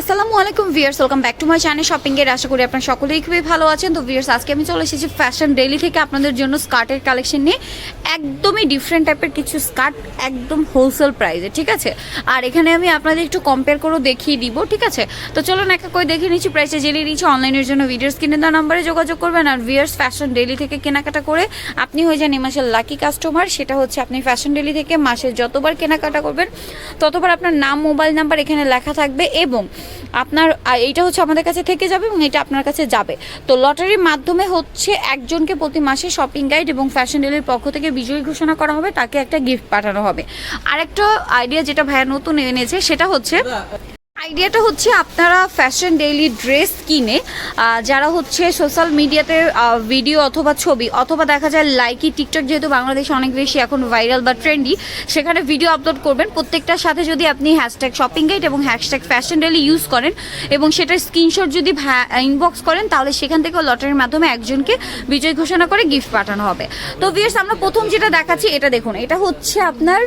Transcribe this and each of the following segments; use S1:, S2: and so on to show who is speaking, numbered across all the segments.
S1: আসসালামু আলাইকুম viewers welcome back to my channel shopping এর। আশা করি আপনারা সকলেই খুবই ভালো আছেন। তো ভিয়ার্স আজকে আমি চলে এসেছি ফ্যাশন ডেইলি থেকে আপনাদের জন্য স্কার্টের কালেকশন নিয়ে। একদমই ডিফারেন্ট টাইপের কিছু স্কার্ট, একদম হোলসেল প্রাইসে ঠিক আছে? আর এখানে আমি আপনাদের একটু কম্পেয়ার করে দেখিয়ে দিব, ঠিক আছে? তো চলুন একা করে দেখে নিচ্ছি প্রাইসে জেনে নিচ্ছি অনলাইনের জন্য ভিডিওস কিনে দেওয়া নাম্বারে যোগাযোগ করবেন। আর ভিয়ার্স ফ্যাশন ডেইলি থেকে কেনাকাটা করে আপনি হয়ে যান এই মাসের লাকি কাস্টমার সেটা হচ্ছে আপনি ফ্যাশন ডেইলি থেকে মাসে যতবার কেনাকাটা করবেন, ততবার আপনার নাম মোবাইল নাম্বার এখানে লেখা থাকবে এবং আপনার এটা হচ্ছে আমাদের কাছে থেকে যাবে এবং এটা আপনার কাছে যাবে। তো লটারির মাধ্যমে হচ্ছে একজনকে প্রতি মাসে শপিং গাইড এবং ফ্যাশন ডেলির পক্ষ থেকে বিজয়ী ঘোষণা করা হবে, তাকে একটা গিফট পাঠানো হবে। আরেকটা আইডিয়া যেটা ভাইয়া নতুন এনেছে, সেটা হচ্ছে আইডিয়াটা হচ্ছে আপনারা ফ্যাশন ডেইলি ড্রেস কিনে যারা হচ্ছে সোশ্যাল মিডিয়াতে ভিডিও অথবা ছবি, অথবা দেখা যায় লাইকি টিকটক যেহেতু বাংলাদেশে অনেক বেশি এখন ভাইরাল বা ট্রেন্ডি সেখানে ভিডিও আপলোড করবেন। প্রত্যেকটার সাথে যদি আপনি হ্যাশট্যাগ শপিং গাইড এবং হ্যাশট্যাগ ফ্যাশন ডেইলি ইউজ করেন এবং সেটার স্ক্রিনশট যদি ইনবক্স করেন, তাহলে সেখান থেকে লটারির মাধ্যমে একজনকে বিজয় ঘোষণা করে গিফট পাঠানো হবে। তো ভিয়ার্স আমরা প্রথম যেটা দেখাচ্ছি, এটা দেখুন। এটা হচ্ছে আপনার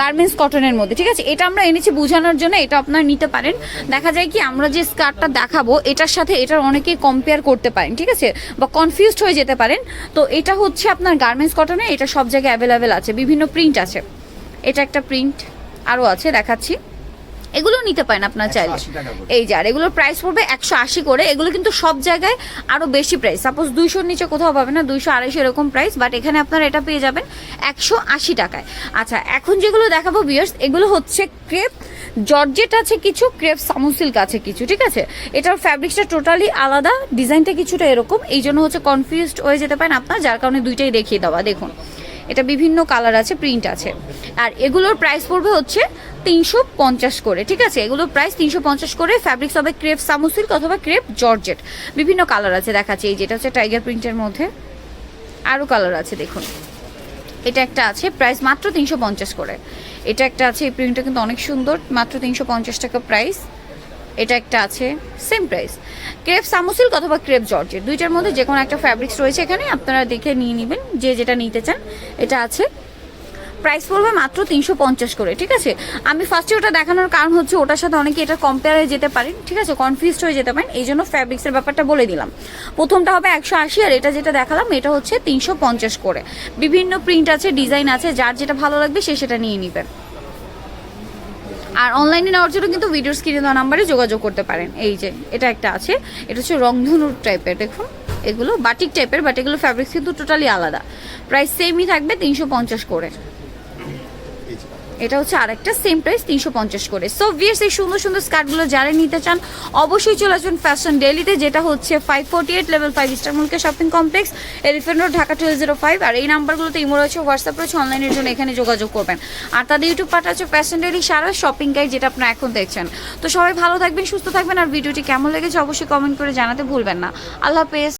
S1: গার্মেন্টস কটনের মধ্যে, ঠিক আছে? এটা আমরা এনেছি বোঝানোর জন্য, এটা আপনার নিতে পারেন। দেখা যায় কি, আমরা যে স্কার্টটা দেখাবো, এটার সাথে এটার অনেকেই কম্পেয়ার করতে পারেন, ঠিক আছে? বা কনফিউজড হয়ে যেতে পারেন। তো এটা হচ্ছে আপনার গার্মেন্টস কটনে এটা সব জায়গায় অ্যাভেলেবেল আছে। বিভিন্ন প্রিন্ট আছে। এটা একটা প্রিন্ট আরও আছে, দেখাচ্ছি। এগুলো নিতে পারেন আপনার চাইলে।
S2: 180 টাকা করে।
S1: এই যে আর এগুলোর প্রাইস পড়বে একশো আশি করে। এগুলো কিন্তু সব জায়গায় আরও বেশি প্রাইস সাপোজ দুইশোর নিচে কোথাও পাবেন না দুইশো আড়াইশো এরকম প্রাইস বাট এখানে আপনারা এটা পেয়ে যাবেন একশো আশি টাকায়। আচ্ছা এখন যেগুলো দেখাবো বিয়ার্স এগুলো হচ্ছে ক্রেপ জর্জেট আছে কিছু ক্রেপ সামু সিল্ক আছে কিছু ঠিক আছে? এটার ফ্যাব্রিক্সটা টোটালি আলাদা ডিজাইনটা কিছুটা এরকম। এই জন্য হচ্ছে কনফিউজড হয়ে যেতে পারেন আপনার যার কারণে দুইটাই দেখিয়ে দেওয়া। দেখুন এটা বিভিন্ন কালার আছে প্রিন্ট আছে। আর এগুলোর প্রাইস পড়বে হচ্ছে তিনশো পঞ্চাশ করে, ঠিক আছে? এগুলো প্রাইস তিনশো পঞ্চাশ করে ফ্যাব্রিক্স হবে ক্রেপ সামুসিল্ক অথবা ক্রেপ জর্জেট বিভিন্ন কালার আছে দেখাচ্ছে, এই যেটা হচ্ছে টাইগার প্রিন্টের মধ্যে। আরও কালার আছে, দেখুন। এটা একটা আছে প্রাইস মাত্র তিনশো পঞ্চাশ করে। এটা একটা আছে, এই প্রিন্টটা কিন্তু অনেক সুন্দর, মাত্র তিনশো পঞ্চাশ টাকা প্রাইস এটা একটা আছে সেম প্রাইস ক্রেপ সামুসিল্ক অথবা ক্রেপ জর্জেট দুইটার মধ্যে যে কোনো একটা ফ্যাব্রিক্স রয়েছে এখানে, আপনারা দেখে নিয়ে নেবেন, যে যেটা নিতে চান। এটা আছে। প্রাইস পড়বে মাত্র তিনশো পঞ্চাশ করে, ঠিক আছে? আমি ফার্স্টে ওটা দেখানোর কারণ হচ্ছে ওটার সাথে অনেকে এটা কম্পেয়ারে যেতে পারেন, ঠিক আছে? কনফিউজড হয়ে যেতে পারেন, এই জন্য ফ্যাব্রিক্সের ব্যাপারটা বলে দিলাম। প্রথমটা হবে একশো আশি আর এটা যেটা দেখালাম, এটা হচ্ছে তিনশো পঞ্চাশ করে। বিভিন্ন প্রিন্ট আছে ডিজাইন আছে, যার যেটা ভালো লাগবে সে সেটা নিয়ে নেবেন আর অনলাইনে নেওয়ার জন্য কিন্তু ভিডিও স্ক্রিনে দেওয়া নাম্বারে যোগাযোগ করতে পারেন। এই যে, এটা একটা আছে, এটা হচ্ছে রংধনুর টাইপের দেখুন। এগুলো বাটিক টাইপের বাট এগুলো ফ্যাব্রিক্স কিন্তু টোটালি আলাদা। প্রাইস সেমই থাকবে তিনশো পঞ্চাশ করে। এটা হচ্ছে আরেকটা সেম প্রাইস তিনশো পঞ্চাশ করে। সো ভিয়ার্স এই সুন্দর সুন্দর স্কার্টগুলো যারা নিতে চান, অবশ্যই চলে আসবেন ফ্যাশন ডেলিতে যেটা হচ্ছে five forty eight level five star মুলকে shopping complex elephant road Dhaka twelve zero five আর এই নাম্বারগুলোতে ইমো রয়েছে হোয়াটসঅ্যাপ রয়েছে অনলাইনের জন্য এখানে যোগাযোগ করবেন। আর তাদের ইউটিউব পাঠা হচ্ছে ফ্যাশন ডেলি সারা শপিং গাইড যেটা আপনারা এখন দেখছেন। তো সবাই ভালো থাকবেন, সুস্থ থাকবেন, আর ভিডিওটি কেমন লেগেছে অবশ্যই কমেন্ট করে জানাতে ভুলবেন না। আল্লাহ হাফেজ।